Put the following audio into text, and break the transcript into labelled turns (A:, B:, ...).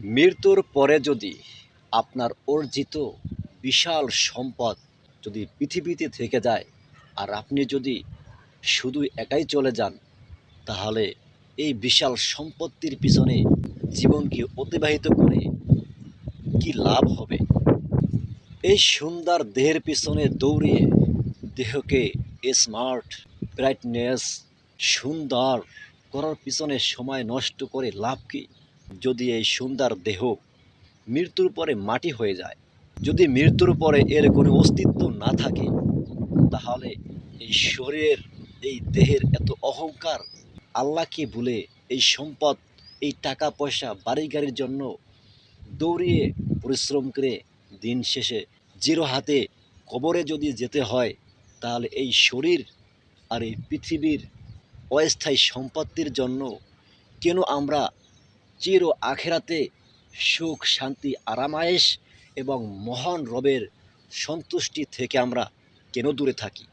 A: মৃত্যুর পরে যদি আপনার অর্জিত বিশাল সম্পদ যদি পৃথিবীতে থেকে যায় আর আপনি যদি শুধু একাই চলে যান, তাহলে এই বিশাল সম্পত্তির পিছনে জীবনকে অতিবাহিত করে কি লাভ হবে? এই সুন্দর দেহের পিছনে দৌড়িয়ে দেহকে স্মার্ট ব্রাইটনেস সুন্দর করার পিছনে সময় নষ্ট করে লাভ কি? যদি এই সুন্দর দেহ মৃত্যুর পরে মাটি হয়ে যায়, যদি মৃত্যুর পরে এর কোনো অস্তিত্ব না থাকে, তাহলে এই শরীরের, এই দেহের এত অহংকার আল্লাহকে ভুলে এই সম্পদ, এই টাকা পয়সা বাড়ি গাড়ির জন্য দৌড়িয়ে পরিশ্রম করে দিন শেষে জিরো হাতে কবরে যদি যেতে হয়, তাহলে এই শরীর আর এই পৃথিবীর অস্থায়ী সম্পত্তির জন্য কেন আমরা চির আখেরাতে সুখ শান্তি আরামায়েশ এবং মহান রবের সন্তুষ্টি থেকে আমরা কেন দূরে থাকি?